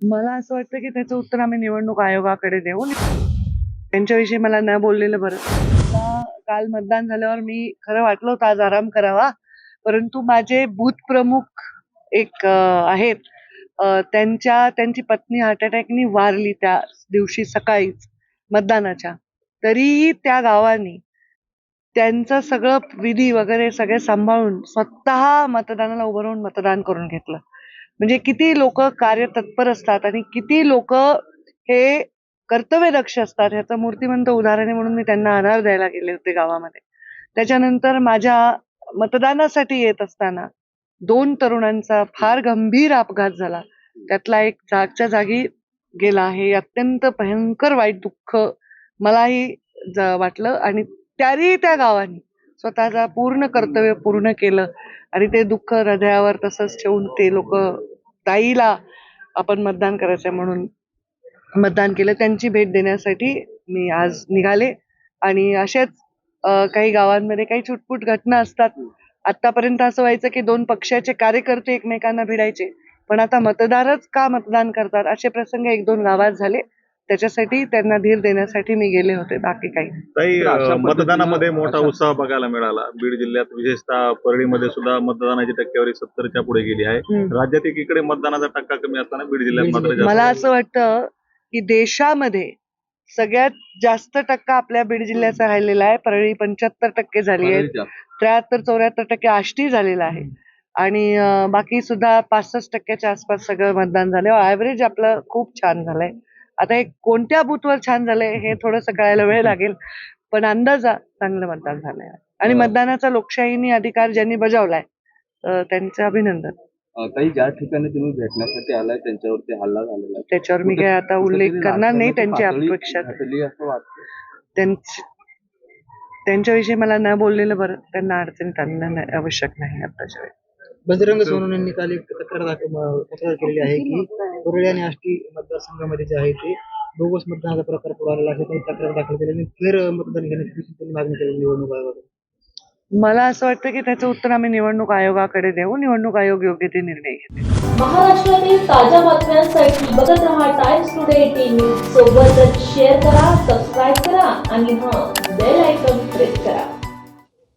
मला असं वाटतं की त्याचं उत्तर आम्ही निवडणूक आयोगाकडे देऊ. त्यांच्याविषयी मला न बोललेलं बरं. काल मतदान झाल्यावर मी खरं वाटलं होतं आज आराम करावा. परंतु माझे बूथ प्रमुख एक आहेत. त्यांच्या त्यांची पत्नी हार्ट अटॅकनी वारली त्या दिवशी सकाळीच मतदानाच्या. तरीही त्या गावांनी त्यांचं सगळं विधी वगैरे सगळे सांभाळून स्वतः मतदानाला उभं राहून मतदान करून घेतलं. म्हणजे किती लोक कार्यतत्पर असतात आणि किती लोक हे कर्तव्यदक्ष असतात ह्याचं मूर्तिमंत उदाहरण आहे म्हणून मी त्यांना आधार द्यायला गेले होते गावामध्ये. त्याच्यानंतर माझ्या मतदानासाठी येत असताना दोन तरुणांचा फार गंभीर अपघात झाला. त्यातला एक जागच्या जागी गेला. हे अत्यंत भयंकर वाईट दुःख मलाही वाटलं आणि त्याही त्या गावाने स्वतःचा पूर्ण कर्तव्य पूर्ण केलं आणि ते दुःख हृदयावर तसंच ठेवून ते लोक ताईला आपण मतदान करायचं म्हणून मतदान केलं. त्यांची भेट देण्यासाठी मी आज निघाले आणि अशाच काही गावांमध्ये काही छुटपुट घटना असतात. आतापर्यंत असं व्हायचं की दोन पक्षाचे कार्यकर्ते एकमेकांना भिडायचे पण आता मतदारच का मतदान करतात? असे प्रसंग एक दोन गावात झाले. त्याच्यासाठी त्यांना धीर देण्यासाठी मी गेले होते बाकी काही मतदानामध्ये मोठा उत्साह बघायला मिळाला. बीड जिल्ह्यात विशेषतः परळीमध्ये सुद्धा मतदानाची टक्केवारी सत्तरच्या पुढे गेली आहे. राज्यात एकीकडे मतदानाचा टक्का कमी असताना बीड जिल्ह्यात मात्र जास्त मला. असं वाटतं की देशामध्ये सगळ्यात जास्त टक्का आपल्या बीड जिल्ह्याचा राहिलेला आहे. परळी पंच्याहत्तर टक्के झाली आहे त्र्याहत्तर चौऱ्याहत्तर टक्के आष्टी झालेला आहे. आणि बाकी सुद्धा पासष्ट टक्क्याच्या आसपास सगळं मतदान झालं ऍव्हरेज आपलं खूप छान झालंय. आता हे कोणत्या बूथवर छान झालंय हे थोडंसं कळायला वेळ लागेल. पण अंदाजा चांगलं मतदान झालंय. आणि. मतदानाचा लोकशाहीने अधिकार ज्यांनी बजावलाय अं, त्यांचं अभिनंदन. अं, काही ज्या ठिकाणी तुम्ही भेटण्यासाठी आलाय त्यांच्यावरती हल्ला झालेला आहे. त्याच्यावर मी काय आता उल्लेख करणार नाही त्यांची अपेक्षा. त्यांच्याविषयी मला न बोललेलं बरं त्यांना अडचणीत आणणं नाही- आवश्यक नाही आताच्या वेळी. बजरंग सोनवणे यांनी काल एक तक्रार तक्रार केलेली आहे की कुरळी आणि आष्टी मतदारसंघामध्ये जे आहे ते बोगस मतदानाचा प्रकार पुढे आलेला आहे. त्यांनी तक्रार दाखल केली आणि फेर मतदान घेण्याची त्यांनी मागणी केली निवडणूक आयोगाकडे मला असं वाटतं की त्याचं उत्तर आम्ही निवडणूक आयोगाकडे देऊ. निवडणूक आयोग योग्य ते निर्णय घेईल महाराष्ट्रातील ताज्या बातम्यांसाठी बघत रहा टाइम्स टुडे टीव्ही सोबतच शेअर करा सबस्क्राईब करा आणि हां बेल आयकॉन प्रेस करा.